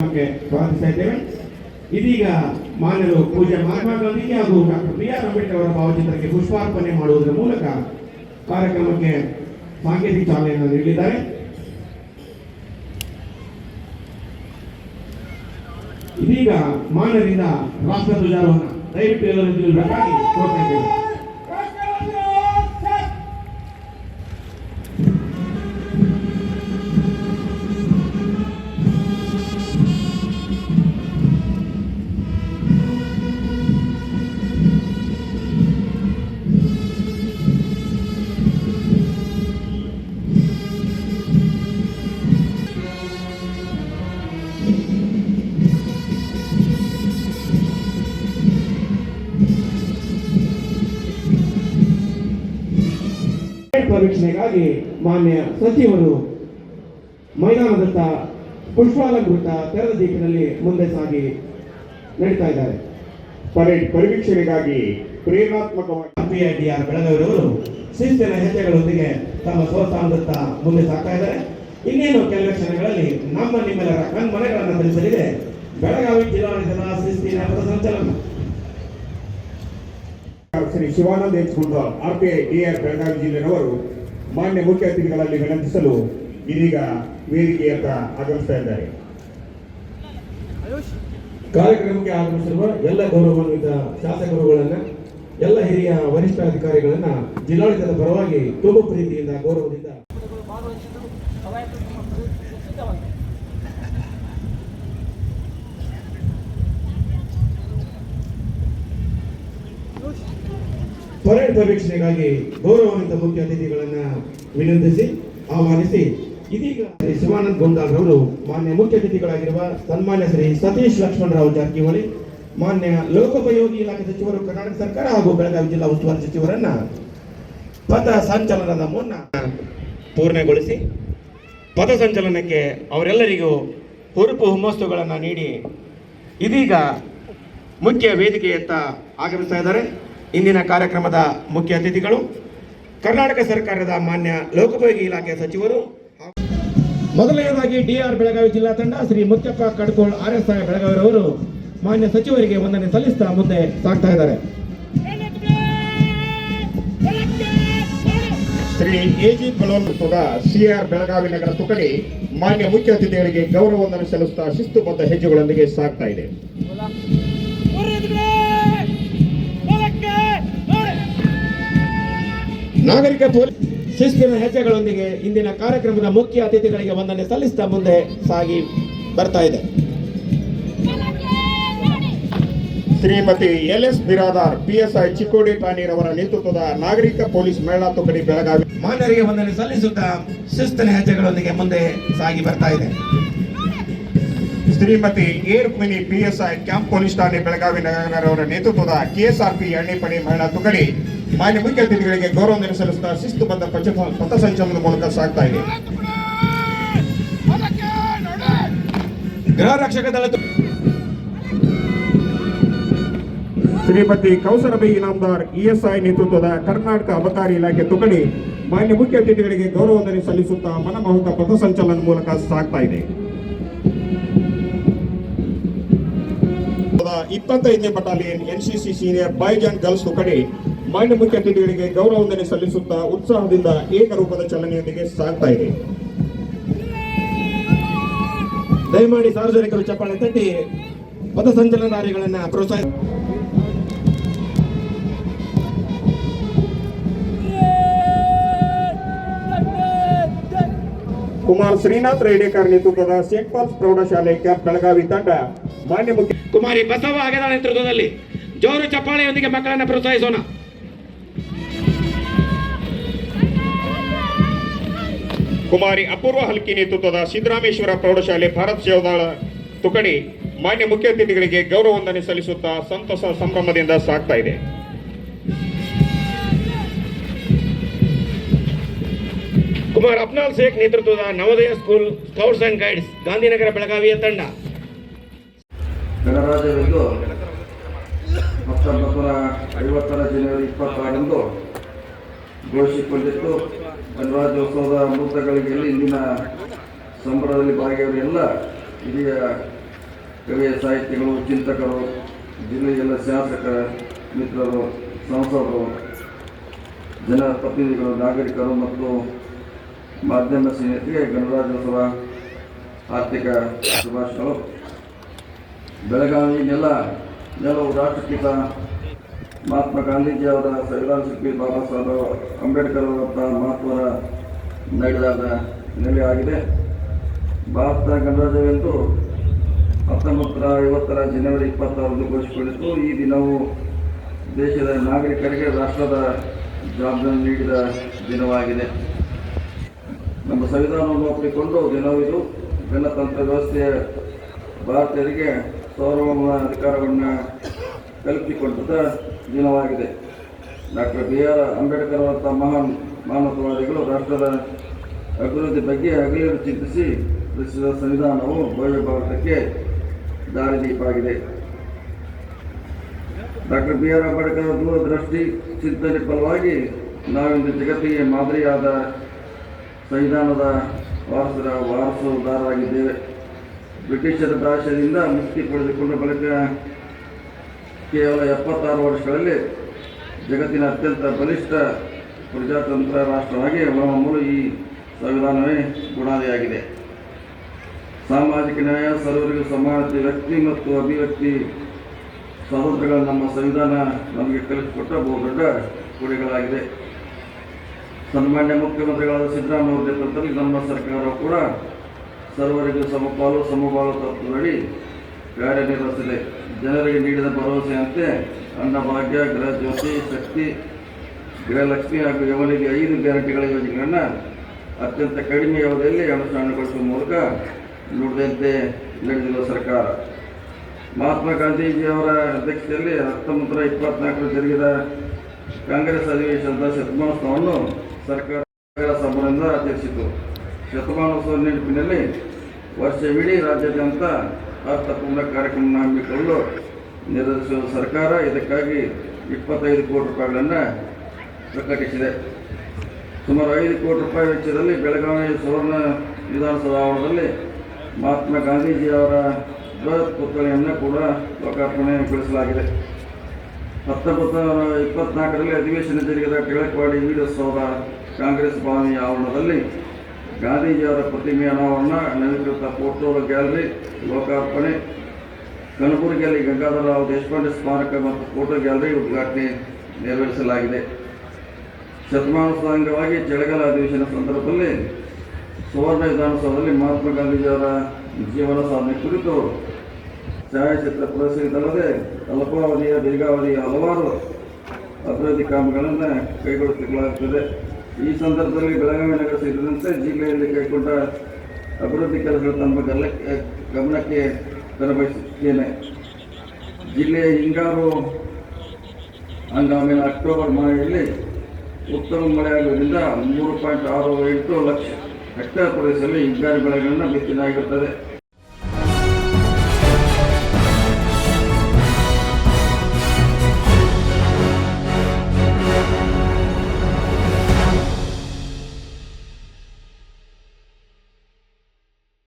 ಕಾರ್ಯಕ್ರಮಕ್ಕೆ ಸ್ವಾಗತಿಸ್ತಾ ಇದ್ದೇವೆ. ಇದೀಗ ಮಾನ್ಯರು ಪೂಜ್ಯ ಮಹಾತ್ಮ ಗಾಂಧೀಜಿ ಹಾಗೂ ಡಾಕ್ಟರ್ ಬಿ ಆರ್ ಅಂಬೇಡ್ಕರ್ ಅವರ ಭಾವಚಿತ್ರಕ್ಕೆ ಪುಷ್ಪಾರ್ಪಣೆ ಮಾಡುವುದರ ಮೂಲಕ ಕಾರ್ಯಕ್ರಮಕ್ಕೆ ಸಾಂಕೇತಿಕ ಚಾಲನೆಯನ್ನು ನೀಡಲಿದ್ದಾರೆ. ಇದೀಗ ಮಾನ್ಯರಿಂದ ರಾಷ್ಟ್ರ ಧ್ವಜಾರೋಹಣ. ದಯವಿಟ್ಟು ಎಲ್ಲರೂ ನಿಲ್ಲಬೇಕಾಗಿ ಪರೀಕ್ಷಣೆಗಾಗಿ ಮಾನ್ಯ ಸಚಿವರು ಮೈದಾನದತ್ತ ಪುಷ್ಪಾಲಂಕೃತ ತೆರೆದ ದಿಕ್ಕಿನಲ್ಲಿ ಮುಂದೆ ಸಾಗಿ ನಡೀತಾ ಇದ್ದಾರೆ. ಪರೇಡ್ ಪರಿವೀಕ್ಷಣೆಗಾಗಿ ಪ್ರೇರಣಾತ್ಮಕವಾಗಿ ಆರ್ ಬೆಳಗಾವಿರವರು ಶಿಸ್ತಿನ ಹೆಜ್ಜೆಗಳೊಂದಿಗೆ ತಮ್ಮ ಸ್ವಸ್ಥಾನದತ್ತ ಮುಂದೆ ಸಾಗ್ತಾ ಇದ್ದಾರೆ. ಇನ್ನೇನು ಕೆಲವೇ ಕ್ಷಣಗಳಲ್ಲಿ ನಮ್ಮ ನಿಮ್ಮೆಲ್ಲರ ಕಣ್ಮನೆಗಳನ್ನು ತಿಳಿಸಲಿದೆ. ಬೆಳಗಾವಿ ಜಿಲ್ಲಾಡಳಿತದ ಶಿಸ್ತಿನ ಪಥಸಂಚಲನ. Shri Shivananda H I R P I D R Belagavi ಜಿಲ್ಲೆನವರು ಮಾನ್ಯ ಮುಖ್ಯ ಅತಿಥಿಗಳಲ್ಲಿ ವಿನಂತಿಸಲು ಇದೀಗ ವೇದಿಕೆಯತ್ತ ಆಗಮಿಸ್ತಾ ಇದ್ದಾರೆ. ಕಾರ್ಯಕ್ರಮಕ್ಕೆ ಆಗಮಿಸಿರುವ ಎಲ್ಲ ಗೌರವಾನ್ವಿತ ಶಾಸಕರುಗಳನ್ನ, ಎಲ್ಲ ಹಿರಿಯ ವರಿಷ್ಠ ಅಧಿಕಾರಿಗಳನ್ನ ಜಿಲ್ಲಾಡಳಿತದ ಪರವಾಗಿ ತುಂಬ ಪ್ರೀತಿಯಿಂದ ಗೌರವದಿಂದ ಭಾಗವಹಿಸಿದ್ದು ಪರೇಡ್ ಪರೀಕ್ಷಣೆಗಾಗಿ ಗೌರವಾನ್ವಿತ ಮುಖ್ಯ ಅತಿಥಿಗಳನ್ನ ವಿನಂತಿಸಿ ಆಹ್ವಾನಿಸಿ. ಇದೀಗ ಶ್ರೀ ಶಿವಾನಂದ್ ಗೊಂಡಾಲ್ ಅವರು ಮಾನ್ಯ ಮುಖ್ಯ ಅತಿಥಿಗಳಾಗಿರುವ ಸನ್ಮಾನ್ಯ ಶ್ರೀ ಸತೀಶ್ ಲಕ್ಷ್ಮಣರಾವ್ ಜಾರಕಿಹೊಳಿ, ಮಾನ್ಯ ಲೋಕೋಪಯೋಗಿ ಇಲಾಖೆ ಸಚಿವರು, ಕರ್ನಾಟಕ ಸರ್ಕಾರ ಹಾಗೂ ಬೆಳಗಾವಿ ಜಿಲ್ಲಾ ಉಸ್ತುವಾರಿ ಸಚಿವರನ್ನ ಪಥ ಸಂಚಲನದ ಮುನ್ನ ಪೂರ್ಣಗೊಳಿಸಿ, ಪಥ ಸಂಚಲನಕ್ಕೆ ಅವರೆಲ್ಲರಿಗೂ ಹುರುಪು ಹುಮ್ಮಸ್ತುಗಳನ್ನು ನೀಡಿ ಇದೀಗ ಮುಖ್ಯ ವೇದಿಕೆಯತ್ತ ಆಗಮಿಸ್ತಾ ಇದ್ದಾರೆ. ಇಂದಿನ ಕಾರ್ಯಕ್ರಮದ ಮುಖ್ಯ ಅತಿಥಿಗಳು ಕರ್ನಾಟಕ ಸರ್ಕಾರದ ಮಾನ್ಯ ಲೋಕೋಪಯೋಗಿ ಇಲಾಖೆ ಸಚಿವರು ಮೊದಲನೆಯದಾಗಿ ಡಿಆರ್ ಬೆಳಗಾವಿ ಜಿಲ್ಲಾ ತಂಡ Shri Muttappa Kadkol R S I ಬೆಳಗಾವಿರವರು ಮಾನ್ಯ ಸಚಿವರಿಗೆ ವಂದನೆ ಸಲ್ಲಿಸ್ತಾ ಮುಂದೆ ಸಾಗ್ತಾ ಇದ್ದಾರೆ. ಶ್ರೀ ಎಜಿ ಬಲೋನ್ ಕೂಡ ಸಿಆರ್ ಬೆಳಗಾವಿ ನಗರ ತುಕಡಿ ಮಾನ್ಯ ಮುಖ್ಯ ಅತಿಥಿಗಳಿಗೆ ಗೌರವವನ್ನು ಸಲ್ಲಿಸುತ್ತಾ ಶಿಸ್ತುಬದ್ಧ ಹೆಜ್ಜೆಗಳೊಂದಿಗೆ ಸಾಗ್ತಾ ಇದೆ. ನಾಗರಿಕ ಪೊಲೀಸ್ ಶಿಸ್ತಿನ ಹೆಜ್ಜೆಗಳೊಂದಿಗೆ ಇಂದಿನ ಕಾರ್ಯಕ್ರಮದ ಮುಖ್ಯ ಅತಿಥಿಗಳಿಗೆ ವಂದನೆ ಸಲ್ಲಿಸುತ್ತಾ ಮುಂದೆ ಸಾಗಿ ಬರ್ತಾ ಇದೆ. Shrimati L S Biradar P S I Chikkodi ಠಾಣೆರವರ ನೇತೃತ್ವದ ನಾಗರಿಕ ಪೊಲೀಸ್ ಮಹಿಳಾ ತುಕಡಿ ಬೆಳಗಾವಿ. ಮಾನ್ಯರಿಗೆ ವಂದನೆ ಸಲ್ಲಿಸುತ್ತಾ ಶಿಸ್ತಿನ ಹೆಜ್ಜೆಗಳೊಂದಿಗೆ ಮುಂದೆ ಸಾಗಿ ಬರ್ತಾ ಇದೆ. Shrimati A Rukmini P S I camp police ಠಾಣೆ ಬೆಳಗಾವಿ ನಗರವರ ನೇತೃತ್ವದ ಕೆಎಸ್ಆರ್ಪಿ ಎಣ್ಣೆಪಡೆ ಮಹಿಳಾ ತುಕಡಿ ಮಾನ್ಯ ಮುಖ್ಯ ಅತಿಥಿಗಳಿಗೆ ಗೌರವ ಸಲ್ಲಿಸುತ್ತಾ ಶಿಸ್ತುಬದ್ಧ ಪಥ ಪಥಸಂಚಲನದ ಮೂಲಕ ಸಾಗ್ತಾ ಇದೆ. ಗೃಹ ರಕ್ಷಕ ದಳ ಶ್ರೀಮತಿ ಕೌಸರಬಿ ಇನಾಮದಾರ್ ಇಎಸ್ಐ ನೇತೃತ್ವದ ಕರ್ನಾಟಕ ಅಬಕಾರಿ ಇಲಾಖೆ ತುಕಡಿ ಮಾನ್ಯ ಮುಖ್ಯ ಅತಿಥಿಗಳಿಗೆ ಗೌರವ ಸಲ್ಲಿಸುತ್ತಾ ಮನಮೋಹಕ ಪಥಸಂಚಲನ ಮೂಲಕ ಸಾಗ್ತಾ ಇದೆ. ಇಪ್ಪತ್ತೈದನೇ battalion N C C senior boys and girls ತುಕಡಿ ಮಾನ್ಯ ಮುಖ್ಯ ಅತಿಥಿಗಳಿಗೆ ಗೌರವ ವಂದನೆ ಸಲ್ಲಿಸುತ್ತಾ ಉತ್ಸಾಹದಿಂದ ಏಕರೂಪದ ಚಲನೆಯೊಂದಿಗೆ ಸಾಗ್ತಾ ಇದೆ. ದಯಮಾಡಿ ಸಾರ್ವಜನಿಕರು ಚಪ್ಪಾಳೆ ತಟ್ಟಿ ಪಥಸಂಚಲನಾರಿಗಳನ್ನ ಪ್ರೋತ್ಸಾಹ ಕುಮಾರ್ ಶ್ರೀನಾಥ್ ರೇಡೇಕರ್ ನೇತೃತ್ವದ ಸೇಂಟ್ ಪಾಲ್ಸ್ ಪ್ರೌಢಶಾಲೆ ಕ್ಯಾಪ್ ಬೆಳಗಾವಿ ತಂಡ ಮಾನ್ಯ ಮುಖ್ಯ ಕುಮಾರಿ ಬಸವ ಆಗದ ನೇತೃತ್ವದಲ್ಲಿ. ಜೋರು ಚಪ್ಪಾಳೆಯೊಂದಿಗೆ ಮಕ್ಕಳನ್ನು ಪ್ರೋತ್ಸಾಹಿಸೋಣ. ಕುಮಾರಿ ಅಪೂರ್ವ ಹಲ್ಕಿ ನೇತೃತ್ವದ ಸಿದ್ದರಾಮೇಶ್ವರ ಪ್ರೌಢಶಾಲೆ ಭಾರತ್ ಸೇವಾದಳ ತುಕಡಿ ಮಾನ್ಯ ಮುಖ್ಯ ಅತಿಥಿಗಳಿಗೆ ಗೌರವ ವಂದನೆ ಸಲ್ಲಿಸುತ್ತಾ ಸಂತಸ ಸಂಭ್ರಮದಿಂದ ಸಾಗ್ತಾ ಇದೆ. ಕುಮಾರ್ ಅಪ್ನಾಲ್ ಶೇಖ್ ನೇತೃತ್ವದ Navodaya school scouts and guides Gandhinagar ಬೆಳಗಾವಿಯ ತಂಡ. ಗಣರಾಜ್ಯವೆಂದು ಹತ್ತೊಂಬತ್ತು ನೂರ ಐವತ್ತರ ಜನವರಿ ಇಪ್ಪತ್ತಾರರಂದು ಘೋಷಿಸಿಕೊಂಡಿತ್ತು. ಗಣರಾಜ್ಯೋತ್ಸವದ ಮೂರ್ತಗಳಿಗೆ ಇಂದಿನ ಸಂಭ್ರಮದಲ್ಲಿ ಭಾಗಿಯಾದ ಎಲ್ಲ ಹಿರಿಯ ಕವಿಯ ಸಾಹಿತಿಗಳು, ಚಿಂತಕರು, ಜಿಲ್ಲೆಯ ಶಾಸಕ ಮಿತ್ರರು, ಸಂಸದರು ಜನಪ್ರತಿನಿಧಿಗಳು ನಾಗರಿಕರು ಮತ್ತು ಮಾಧ್ಯಮ ಸ್ನೇಹಿತರಿಗೆ ಗಣರಾಜ್ಯೋತ್ಸವ ಆರ್ಥಿಕ ಶುಭಾಶಯಗಳು. ಬೆಳಗಾವಿ ನೆಲ ನೆಲವು ರಾಷ್ಟ್ರಪಿತ ಮಹಾತ್ಮ ಗಾಂಧೀಜಿ ಅವರ ಸಂವಿಧಾನ ಶಿಲ್ಪಿ ಬಾಬಾ ಸಾಹೇಬ್ ಅಂಬೇಡ್ಕರ್ ಅವರ ಮಹತ್ವದ ನಡೆದಾದ ನೆಲೆಯಾಗಿದೆ ಭಾರತ ಗಣರಾಜ್ಯವೆಂದು ಹತ್ತೊಂಬತ್ತು ನೂರ ಐವತ್ತರ ಜನವರಿ ಇಪ್ಪತ್ತಾರರಂದು ಘೋಷಿಸಿಕೊಂಡಿತು ಈ ದಿನವು ದೇಶದ ನಾಗರಿಕರಿಗೆ ರಾಷ್ಟ್ರದ ಜವಾಬ್ದಾರಿ ನೀಡಿದ ದಿನವಾಗಿದೆ. ನಮ್ಮ ಸಂವಿಧಾನವನ್ನು ಒಪ್ಪಿಕೊಂಡು ದಿನವಿದು ಗಣತಂತ್ರ ವ್ಯವಸ್ಥೆಯ ಭಾರತೀಯರಿಗೆ ಸಾರ್ವಭೌಮ ಅಧಿಕಾರವನ್ನು ಕಲ್ಪಿಸಿಕೊಟ್ಟದ ದಿನವಾಗಿದೆ. ಡಾಕ್ಟರ್ ಬಿ ಆರ್ ಅಂಬೇಡ್ಕರ್ ಅವರ ಮಹಾನ್ ಮಾನವತಾವಾದಿಗಳು ರಾಷ್ಟ್ರದ ಅಭಿವೃದ್ಧಿ ಬಗ್ಗೆ ಹಗಲಿರು ಚಿಂತಿಸಿ ರಚಿಸಿದ ಸಂವಿಧಾನವು ಭವ್ಯ ಭಾರತಕ್ಕೆ ದಾರಿದೀಪಾಗಿದೆ ಡಾಕ್ಟರ್ ಬಿ ಆರ್ ಅಂಬೇಡ್ಕರ್ ದೂರದೃಷ್ಟಿ ಚಿಂತನೆ ಫಲವಾಗಿ ನಾವಿಂದು ಜಗತ್ತಿಗೆ ಮಾದರಿಯಾದ ಸಂವಿಧಾನದ ವಾರಸರ ವಾರಸುದಾರರಾಗಿದ್ದೇವೆ ಬ್ರಿಟಿಷರ ಭಾಷೆಯಿಂದ ಮುಕ್ತಿ ಪಡೆದುಕೊಂಡ ಬಳಿಕ ಕೇವಲ ಎಪ್ಪತ್ತಾರು ವರ್ಷಗಳಲ್ಲಿ ಜಗತ್ತಿನ ಅತ್ಯಂತ ಬಲಿಷ್ಠ ಪ್ರಜಾತಂತ್ರ ರಾಷ್ಟ್ರವಾಗಿ ಹೊರಹೊಮ್ಮಲು ಈ ಸಂವಿಧಾನವೇ ಬುನಾದಿಯಾಗಿದೆ. ಸಾಮಾಜಿಕ ನ್ಯಾಯ, ಸರ್ವರಿಗೂ ಸಮಾನತೆ, ವ್ಯಕ್ತಿ ಮತ್ತು ಅಭಿವ್ಯಕ್ತಿ ಸ್ವಾತಂತ್ರ್ಯಗಳ ನಮ್ಮ ಸಂವಿಧಾನ ನಮಗೆ ಕಲಿಸಿಕೊಟ್ಟ ಬಹುದೊಡ್ಡ ಕೊಡುಗೆಗಳಾಗಿದೆ ಸನ್ಮಾನ್ಯ ಮುಖ್ಯಮಂತ್ರಿಗಳಾದ ಸಿದ್ದರಾಮಯ್ಯ ನೇತೃತ್ವದಲ್ಲಿ ನಮ್ಮ ಸರ್ಕಾರವು ಕೂಡ ಸರ್ವರಿಗೂ ಸಮಪಾಲು ಸಮಬಾಳು ತತ್ವದಡಿ ಕಾರ್ಯನಿರ್ವಹಿಸಿದೆ ಜನರಿಗೆ ನೀಡಿದ ಭರವಸೆಯಂತೆ ಅನ್ನಭಾಗ್ಯ ಗೃಹ ಜ್ಯೋತಿ, ಶಕ್ತಿ, ಗೃಹಲಕ್ಷ್ಮಿ ಹಾಗೂ ಯವನಿಗೆ ಐದು ಗ್ಯಾರಂಟಿಗಳ ಯೋಜನೆಗಳನ್ನು ಅತ್ಯಂತ ಕಡಿಮೆ ಅವಧಿಯಲ್ಲಿ ಅನುಷ್ಠಾನಗೊಳಿಸುವ ಮೂಲಕ ನುಡಿದಂತೆ ನಡೆದಿರುವ ಸರ್ಕಾರ. ಮಹಾತ್ಮ ಗಾಂಧೀಜಿಯವರ ಅಧ್ಯಕ್ಷತೆಯಲ್ಲಿ ಹತ್ತೊಂಬತ್ತು ನೂರ ಇಪ್ಪತ್ನಾಲ್ಕರಲ್ಲಿ ಜರುಗಿದ ಕಾಂಗ್ರೆಸ್ ಅಧಿವೇಶನದ ಶತಮಾನೋತ್ಸವವನ್ನು ಸರ್ಕಾರ ಸಭೆಯಿಂದ ಆಚರಿಸಿತು ಶತಮಾನೋತ್ಸವ ನೆನಪಿನಲ್ಲಿ ವರ್ಷವಿಡೀ ರಾಜ್ಯಾದ್ಯಂತ ಅರ್ಥಪೂರ್ಣ ಕಾರ್ಯಕ್ರಮ ಹಮ್ಮಿಕೊಳ್ಳಲು ನಿರ್ಧರಿಸುವ ಸರ್ಕಾರ ಇದಕ್ಕಾಗಿ ಇಪ್ಪತ್ತೈದು ಕೋಟಿ ರೂಪಾಯಿಗಳನ್ನು ಪ್ರಕಟಿಸಿದೆ. ಸುಮಾರು ಐದು ಕೋಟಿ ರೂಪಾಯಿ ವೆಚ್ಚದಲ್ಲಿ ಬೆಳಗಾವಿ ಸುವರ್ಣ ವಿಧಾನಸಭಾ ಆವರಣದಲ್ಲಿ ಮಹಾತ್ಮ ಗಾಂಧೀಜಿಯವರ ಬೃಹತ್ ಪುತ್ಥಳಿಯನ್ನು ಕೂಡ ಲೋಕಾರ್ಪಣೆಗೊಳಿಸಲಾಗಿದೆ. ಹತ್ತೊಂಬತ್ತು ನೂರ ಇಪ್ಪತ್ನಾಲ್ಕರಲ್ಲಿ ಅಧಿವೇಶನ ಜರುಗಿದ ಕೆಳಕವಾಡಿ ವೀರಸೌಧ ಕಾಂಗ್ರೆಸ್ ಭವನಿ ಆವರಣದಲ್ಲಿ ಗಾಂಧೀಜಿಯವರ ಪ್ರತಿಮೆ ಅನಾವರಣ ನವೀಕೃತ ಫೋಟೋ ಗ್ಯಾಲರಿ, ಲೋಕಾರ್ಪಣೆ ಕಲಬುರಗಿಯಲ್ಲಿ ಗಂಗಾಧರರಾವ್ ದೇಶಪಾಂಡೆ ಸ್ಮಾರಕ ಮತ್ತು ಫೋಟೋ ಗ್ಯಾಲರಿ ಉದ್ಘಾಟನೆ ನೆರವೇರಿಸಲಾಗಿದೆ. ಶತಮಾನೋತ್ಸವ ಅಂಗವಾಗಿ ಚಳಿಗಾಲ ಅಧಿವೇಶನ ಸಂದರ್ಭದಲ್ಲಿ ಸುವರ್ಣ ವಿಧಾನಸೌಧದಲ್ಲಿ ಮಹಾತ್ಮ ಗಾಂಧೀಜಿಯವರ ಜೀವನ ಸಾಧನೆ ಕುರಿತು ಛಾಯಾಚಿತ್ರ ಪ್ರದರ್ಶನದಲ್ಲದೆ ಅಲ್ಪಾವಧಿಯ, ದೀರ್ಘಾವಧಿಯ ಹಲವಾರು ಅಭಿವೃದ್ಧಿ ಕಾಮಗಳನ್ನು ಕೈಗೊಳ್ಳುತ್ತಿಸಲಾಗುತ್ತದೆ ಈ ಸಂದರ್ಭದಲ್ಲಿ ಬೆಳಗಾವಿ ನಗರ ಸೇರಿದಂತೆ ಜಿಲ್ಲೆಯಲ್ಲಿ ಕೈಗೊಂಡ ಅಭಿವೃದ್ಧಿ ಕೆಲಸಗಳು ತಮ್ಮ ಗಮನಕ್ಕೆ ಗಮನಕ್ಕೆ ತರಬಯಸುತ್ತೇನೆ ಜಿಲ್ಲೆಯ ಹಿಂಗಾರು ಹಂಗಾಮಿನ ಅಕ್ಟೋಬರ್ ಮಾಹೆಯಲ್ಲಿ ಉತ್ತಮ ಮಳೆಯಾಗುವುದರಿಂದ ಮೂರು ಪಾಯಿಂಟ್ ಆರು ಎಂಟು ಲಕ್ಷ ಹೆಕ್ಟೇರ್ ಪ್ರದೇಶದಲ್ಲಿ ಹಿಂಗಾರು ಬೆಳೆಗಳನ್ನು ಬಿತ್ತನೆಯಾಗಿರುತ್ತದೆ